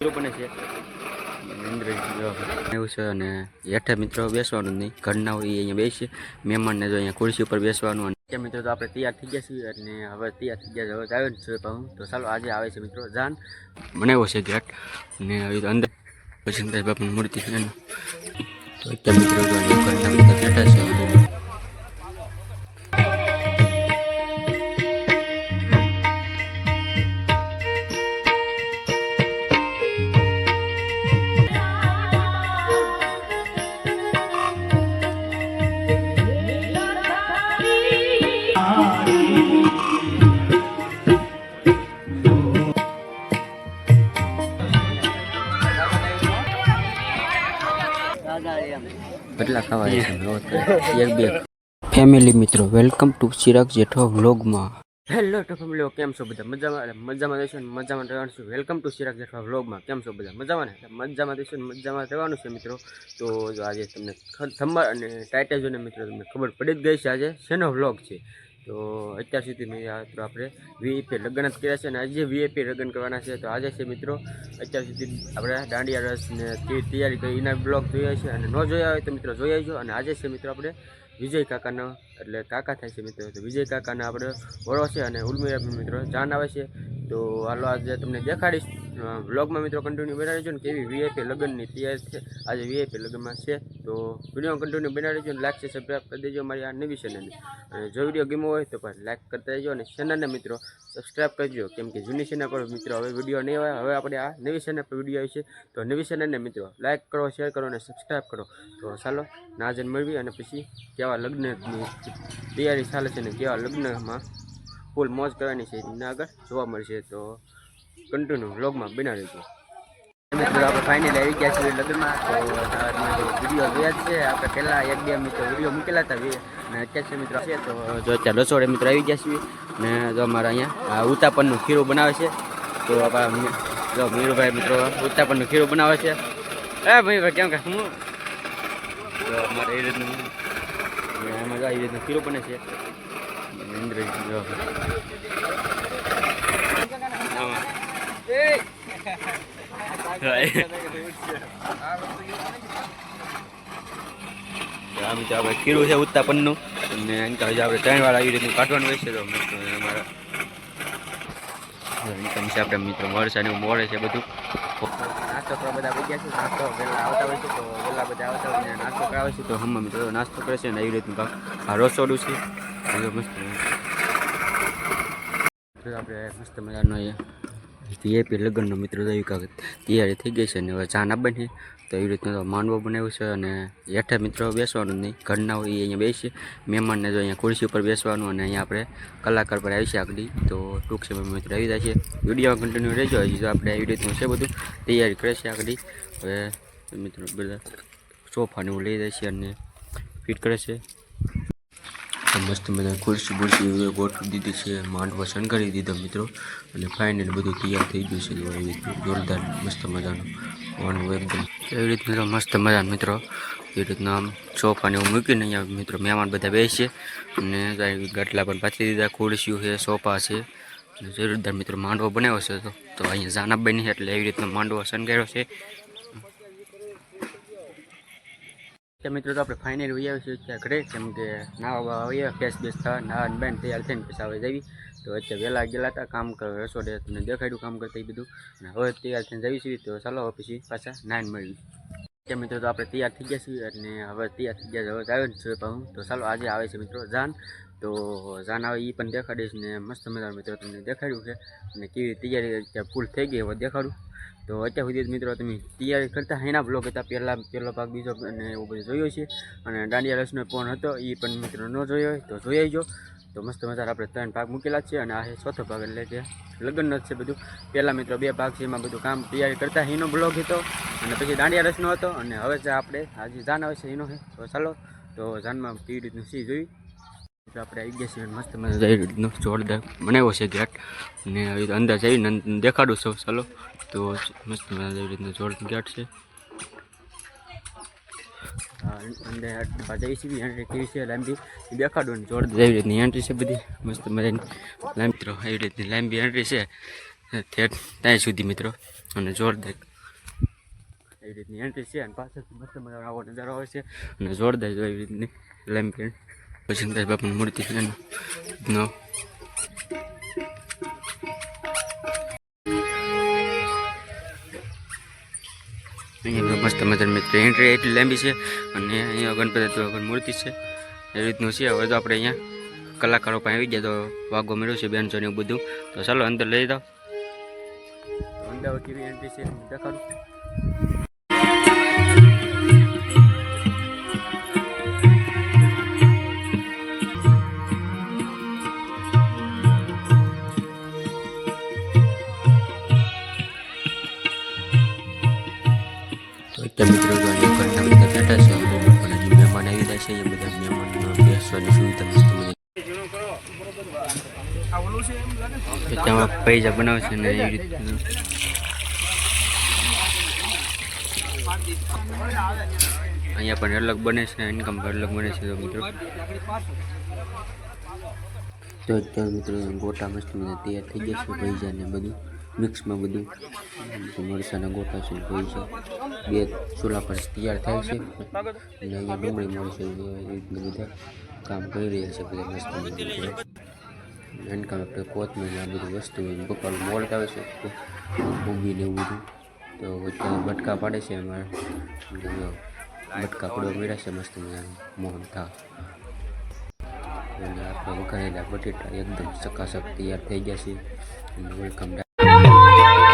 બને છે. એવું છે અને હેઠે મિત્રો બેસવાનું નહીં. ઘરના હોય અહીંયા બેસીએ મહેમાનને જો અહીંયા ખુરશી ઉપર બેસવાનું અને મિત્રો તો આપણે તૈયાર થઈ ગયા છીએ અને હવે તૈયાર થઈ ગયા છે. હવે આવે જ છે પણ તો ચાલો આજે આવે છે મિત્રો જાન. બનાવ્યો છે ગેટ અને હવે તો અંદર પછી બાપની મૂર્તિ છે તો મિત્રો ઘરના બેઠા છે. એક બે. ફેમિલી મિત્રો વેલકમ ટુ ચિરાગ જેઠો વ્લોગમાં હેલો તો ફેમિલી કેમ છો બધા? મજામાં? મજામાં રહેશો ને? મજામાં રહેવાનું છે. વેલકમ ટુ ચિરાગ જેઠો વ્લોગમાં કેમ છો બધા? મજામાં ને? મજામાં રહેશો ને? મજામાં રહેવાનું છે મિત્રો? તો જો આજે તમને થંબર અને ટાઇટલ જોઈને મિત્રો તમને ખબર પડી જ ગઈ છે આજે શેનો વ્લોગ છે? તો અત્યાર સુધી મેં તો આપણે વીએપી લગ્ન જ કર્યા છે અને આજે વીએપી લગ્ન કરવાના છે તો આજે છે મિત્રો અત્યાર સુધી આપણે દાંડિયા રસને તૈયારી કરી એના બ્લોગ જોયા છે અને ન જોયા હોય તો મિત્રો જોઈ આવજો. અને આજે છે મિત્રો આપણે વિજય કાકાનો એટલે કાકા થાય છે મિત્રો. તો વિજય કાકાના આપણે વડો છે અને ઉર્મિલા મિત્રો જાન આવે છે. તો હાલો આજે તમને દેખાડીશ. વ્લોગમાં મિત્રો કન્ટિન્યુ બનાવી છે ને કેવી વીઆઈપી લગ્નની તૈયારી છે. આજે વીઆઈપી લગ્નમાં છે. તો વીડિયો કન્ટિન્યુ બનાવી છે લાઈક છે સબસ્ક્રાઈબ કરી દેજો મારી આ નવી ચેનલને અને જો વીડિયો ગેમો હોય તો પણ લાઈક કરતા રહેજો અને ચેનલને મિત્રો સબસ્ક્રાઈબ કરજો કેમ કે જૂની ચેનલ પર મિત્રો હવે વીડિયો નહીં આવે હવે આપણે આ નવી ચેનલ પર વીડિયો આવી છે. તો નવી ચેનલને મિત્રો લાઈક કરો શેર કરો અને સબસ્ક્રાઈબ કરો. તો ચાલો નાજન મેળવી અને પછી કેવા લગ્નની તૈયારી ચાલે છે ને કેવા લગ્નમાં ફૂલ મોજ કરવાની છે. એના આગળ જોવા મળશે તો કન્ટિન્યુ વ્લોગમાં બનાવી રહેજો. મિત્રો, આપણે ફાઇનલ આવી ગયા છીએ લગ્નમાં. તો વીડિયો જોયા જ છે. આપણે પહેલાં એક બે મિત્રો વીડિયો મૂકેલા હતા. અને અત્યારે મિત્રો છે. તો જો અત્યારે રસોડે મિત્રો આવી ગયા છીએ. ને જો અમારા અહીંયા ઉત્તાપનનું ખીરું બનાવે છે. તો આપણા જો મીરુભાઈ મિત્રો ઉતાપનનું ખીરું બનાવે છે. એ ભાઈ, કેમ કે હું તો અમારે એ રીતનું અને એમાં આવી રીતનું ખીરું બને છે. ઇન્દ્રજીત જો તો આપણે ખીરું છે ઉત્તાપનનું. અને આપણે ત્રણ વાર આવી રીતનું કાઢવાનું હોય છે તો મિત્રો અમારા. ઇન્કમ છે આપણે મિત્રો મળશે અને મળે છે બધું નાસ્તો. કરવા બધા છે. નાસ્તો વહેલા આવતા હોય છે તો વહેલા બધા આવતા હોય નાસ્તો કરાવે છે. તો હમણાં મિત્રો નાસ્તો કરે છે ને એવી રીતનું કાંક આ રસોડું છે. આપણે મસ્ત મજાનો વીઆઈપી લગ્નનો મિત્રો જોયું કાંક તૈયારી થઈ ગઈ છે ને હવે ચા ના બની. તો એવી રીતનો તો માંડવો બનાવ્યો છે અને હેઠે મિત્રો બેસવાનું નહીં. ઘરના હોય એ અહીંયા બેસીએ મહેમાનને જો અહીંયા ખુરશી ઉપર બેસવાનું અને અહીંયા આપણે કલાકાર પર આવી છે આગળ તો ટૂંક સમયમાં મિત્રો આવી જાય છે વિડીયોમાં કન્ટિન્યુ રહેજો. હજી તો આપણે એવી રીતનું છે બધું, તૈયારી કરે છે આગળ હવે મિત્રો બધા સોફાને લઈ જાય છે અને ફિટ કરે છે મસ્ત બધા ખુરશી બુરશી ગોઠવી દીધી છે. માંડવો શણગારી દીધો મિત્રો. અને ફાઇનલ બધું તૈયાર થઈ ગયું છે એવી રીતનું જોરદાર મસ્ત મજાનું માંડવો એકદમ. એવી રીત મિત્રો મસ્ત મજાનું મિત્રો. એવી રીતના આમ સોફાને એવું મૂકીને અહીંયા મિત્રો મહેમાન બધા બેસીએ અને ગાટલા પણ પાછી દીધા, ખુરશીઓ છે, સોફા છે. જોરદાર મિત્રો માંડવો બનાવ્યો છે તો. અહીંયા જાના નહીં એટલે એવી રીતનો માંડવો શણગાર્યો છે. કે મિત્રો, તો આપણે ફાઇનલ વહી આવી છીએ ત્યાં ઘરે, કેમ કે નાવા આવીએ ફેસ બેસ થવા, નાવા બેન તૈયાર થઈને પછી આવે જવી તો અત્યારે વહેલા ગયેલા હતા, કામ કરવા રસોડે તમને દેખાડ્યું, કામ કરતા એ બધું. અને હવે તૈયાર થઈને છીએ, તો ચાલો હવે પછી પાછા નાન મળ્યું કે મિત્રો, તો આપણે તૈયાર થઈ ગયા છીએ, અને હવે તૈયાર થઈ ગયા હવે આવ્યો છે પણ તો ચાલો, આજે આવે છે મિત્રો જાન. તો જાન આવે એ પણ દેખાડીશ ને મસ્ત મજાનું મિત્રો તમને દેખાડ્યું છે. અને કેવી તૈયારી ફૂલ થઈ ગઈ, હવે દેખાડું. તો અત્યાર સુધી મિત્રો તમે તૈયારી કરતા એના બ્લોગ હતા. પહેલાં પહેલો ભાગ, બીજો અને એવું બધું જોયો છે. અને દાંડિયા રસનો પણ હતો, એ પણ મિત્રો ન જોયો હોય તો જોઈ આવજો. તો મસ્ત મજા આપણે ત્રણ ભાગ મૂકેલા છે અને આ છે ચોથો ભાગ એટલે કે લગ્નનો છે બધું. પહેલાં મિત્રો બે ભાગ છે, એમાં બધું કામ તૈયારી કરતા એનો બ્લોગ હતો અને પછી દાંડિયા રસનો હતો. અને હવે જે આપણે આજે જાન આવે છે એનો છે. તો ચાલો, તો જાનમાં કેવી રીતનું સી જોઈ આપણે આવી ગયા છીએ મસ્ત મજા રીતનું જોરદાર બનાવ્યો છે ગેટ રીતે અંદર જઈને દેખાડું સૌ ચાલો. તો મસ્ત મજા એવી રીતનું જોરદાર ગેટ છે. અંદર જઈ છીએ એન્ટ્રી કેવી છે, લાંબી. દેખાડું ને જોરદાર એવી રીતની એન્ટ્રી છે બધી. મસ્ત મજાની લાંબી એવી રીતની લાંબી એન્ટ્રી છે. ત્યાં સુધી મિત્રો. અને જોરદાર એવી રીતની એન્ટ્રી છે અને પાછળથી મસ્ત મજાનો આવો નજારો આવે છે. અને જોરદાર એવી રીતની લેમ્પેન પછી બાપાની મૂર્તિ છે એનો. અહીંયા મસ્ત મજાની મિત્ર એન્ટ્રી એટલી લાંબી છે અને અહીંયા ગણપતિ ભગવાન મૂર્તિ છે. એ રીતનું છે. હવે તો આપણે અહીંયા કલાકારો પાસે આવી ગયા તો વાગો મેળવ્યું છે બેનસો ને બધું. તો ચાલો અંદર લઈ તો અંદર કેવી એન્ટ્રી છે દેખાડું. તો મિત્રો જો અહીંયા ઘરના બધા બેઠા છે. અને લોકોને જે મહેમાન આવી રહ્યા છે, એ બધા મહેમાનનો બેસવાની સુવિધા મસ્ત મજાની તો ત્યાં પૈસા બનાવે છે ને એવી રીતે. અહીંયા પણ અલગ બને છે ઇન્કમ અલગ બને છે, તો મિત્રો. તો મિત્રો, ગોટા મસ્ત તૈયાર થઈ છે, પૈસા ને બધું. મિક્સમાં બધું. મરચાના ગોટા છે હોય છે. બે ચૂલા પર તૈયાર થાય છે. અને અહીંયા ડુંગળી એ રીતના બધા કામ કરી રહ્યા છે બધા મસ્ત એનકામ આપણે કોથમીર આ બધી વસ્તુ પપ્પાનું મોડ આવે છે ઊંઘી ને એવું બધું. તો બટકા પાડે છે અમારે. બટકા પડવા મળ્યા છે મસ્ત મજાનું. મોહન થા અને આપણે વઘારેલા બટેટા એકદમ સકાસક તૈયાર થઈ ગયા છે. વેલકમ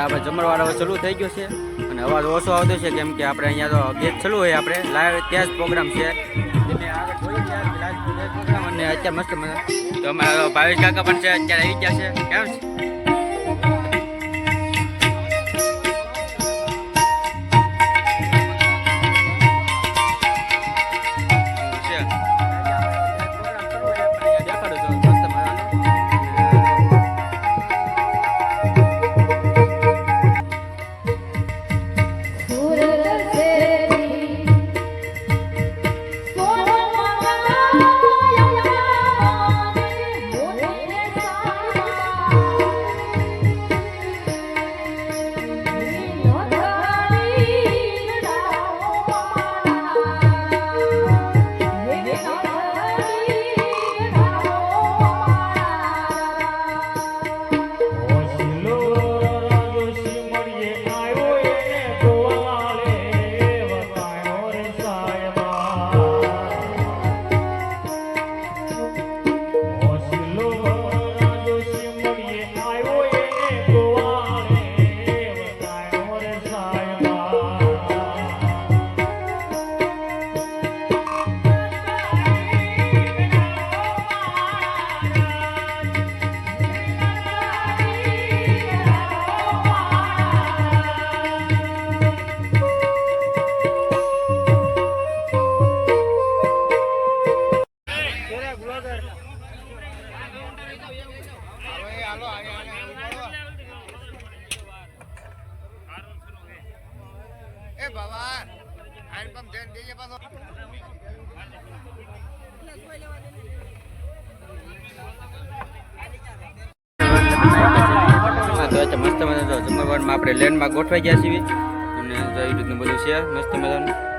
આપણે જમણવાર હવે ચાલુ થઈ ગયો છે. અને અવાજ ઓછો આવતો છે કેમ કે આપણે અહીંયા તો ગેસ ચાલુ હોય આપણે. લાઈવ ત્યાં જ પ્રોગ્રામ છે. અને અત્યારે મસ્ત મજા તો અમારા ભાવેશ કાકા પણ છે, અત્યારે આવી ગયા છે. કેમ? છે. તો મસ્ત મજાનું જમવા આપણે લેન્ડમાં ગોઠવાઈ ગયા છીએ. અને એ રીતનું બધું છે, મસ્ત મજાનું.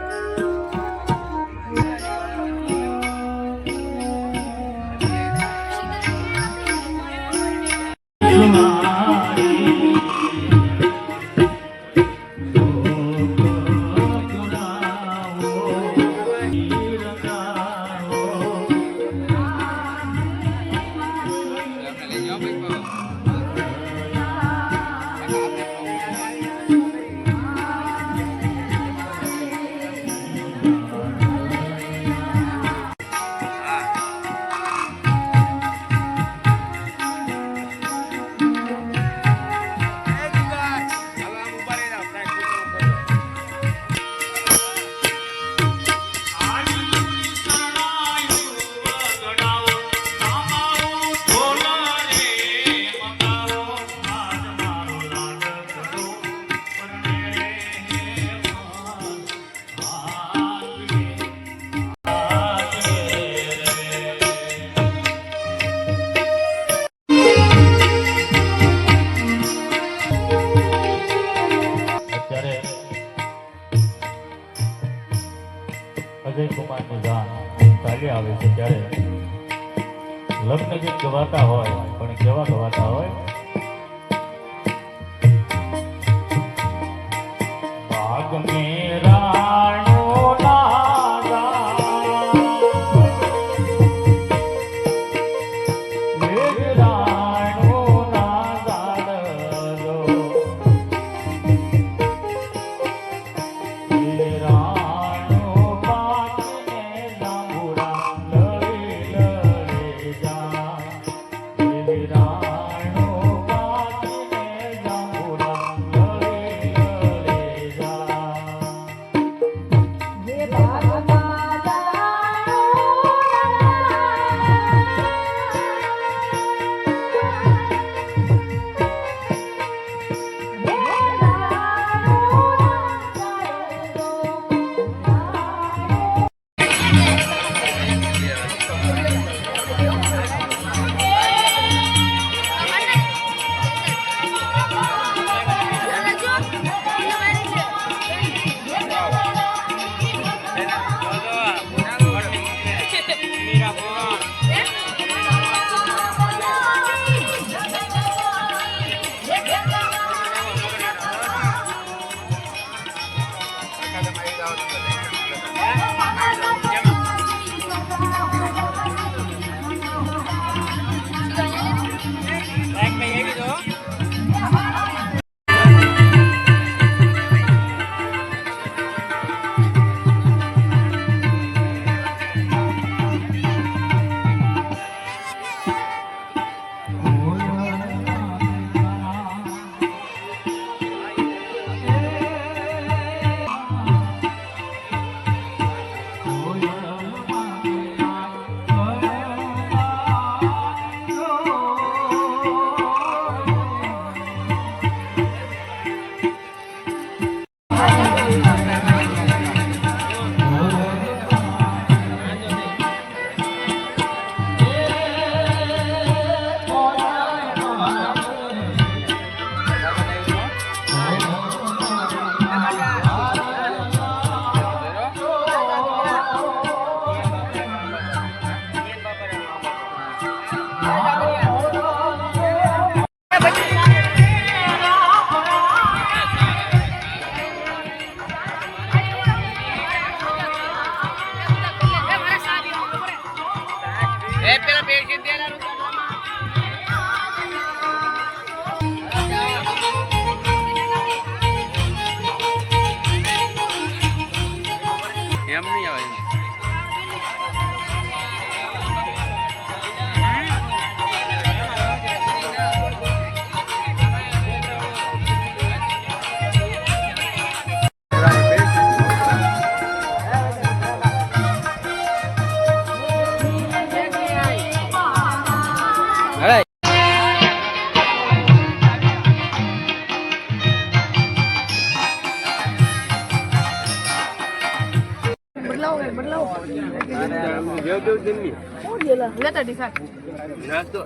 લેતા ડી ના તો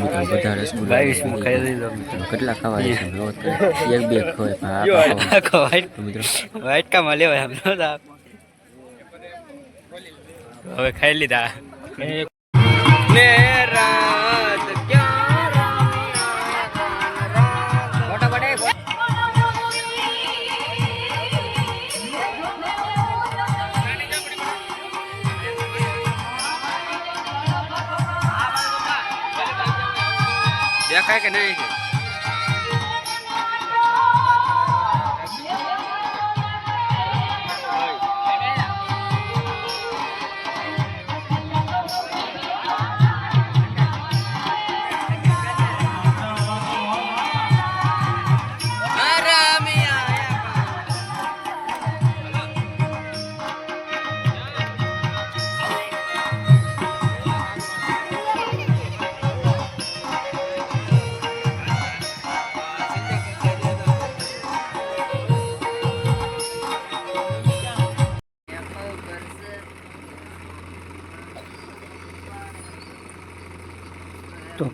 મિત્રો બધા રસગુલ્લા કેટલા ખાવા છે? રોજ એક બે ખવાય પણ આ ખાવા તો મિત્રો. વાટકામાં લેવાય આમ હવે ખાઈ લીધા. ને દેખાય કે નહીં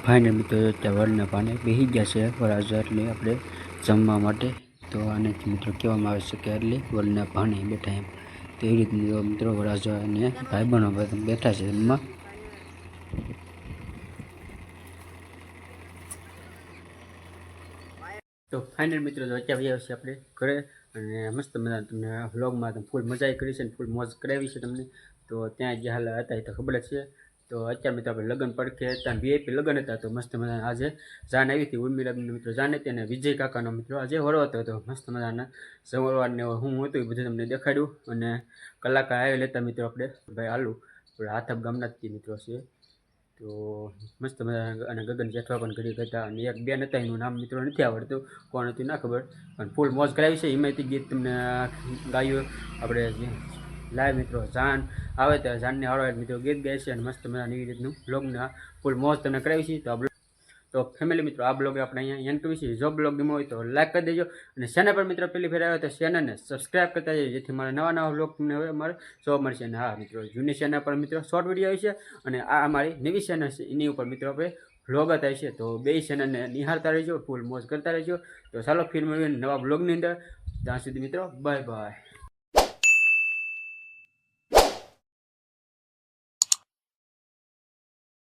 ફાઇનલ મિત્રો વડના પાને બેસી ગયા છે એટલે આપણે જમવા માટે. તો આને મિત્રો કહેવામાં આવે છે કે એટલે વડના પાને બેઠા એમ. તો એ રીતની મિત્રો વરાજા અને ભાઈબંધો બધા બેઠા છે એમાં તો ફાઇનલ મિત્રો તો અત્યારે આવ્યા છે આપણે ઘરે અને મસ્ત મજા તમને વ્લોગમાં ફૂલ મજા કરી છે અને ફૂલ મોજ કરાવી છે તમને. તો ત્યાં જે હાલ હતા એ તો ખબર જ છે. તો અત્યારે મિત્રો આપણે લગ્ન પડખે હતા વીઆઈપી લગ્ન હતા, તો મસ્ત મજાના આજે જાન આવી હતી ઉર્મી લગ્ન મિત્રો જાન હતી અને વિજય કાકાનો મિત્રો આજે વરો હતો મસ્ત મજાના સવારને હું હતું એ બધું તમને દેખાડ્યું અને કલાકાર આવી લેતા મિત્રો આપણે, ભાઈ આલુ હાથાબ ગામના જ મિત્રો છે. તો મસ્ત મજા અને ગગન જેઠવા પણ ઘડી હતા અને એક બેન હતા એનું નામ મિત્રો નથી આવડતું, કોણ હતું ના ખબર, પણ ફૂલ મોજ કરાવી છે. એમાંથી ગીત તમને ગાયું, આપણે લાઈવ મિત્રો જાન આવે ત્યારે જાનને હળવા મિત્રો ગીત ગાય છે અને મસ્ત મજાની એવી રીતનું બ્લોગના ફૂલ મોજ તમને કરાવી છે. તો આ તો ફેમિલી મિત્રો, આ બ્લોગ આપણે અહીંયા એન્ડ કરીશું જો બ્લોગ ગમ્યો હોય તો લાઈક કરી દેજો. અને ચેનલ પર મિત્રો પહેલી ફેર આવ્યો તો ચેનલને સબસ્ક્રાઈબ કરતા જજો. જેથી મારા નવા નવા બ્લોગ તમને હવે મારે જોવા મળશે. અને હા મિત્રો, જૂની ચેનલ પર મિત્રો શોર્ટ વીડિયો આવી છે. અને આ અમારી નવી ચેનલ છે. એની ઉપર મિત્રો આપણે વ્લોગ હતા છે. તો બે ચેનલને નિહાળતા રહેજો ફૂલ મોજ કરતા રહેજો. તો ચાલો ફિલ્મ નવા બ્લોગની અંદર. ત્યાં સુધી મિત્રો બાય બાય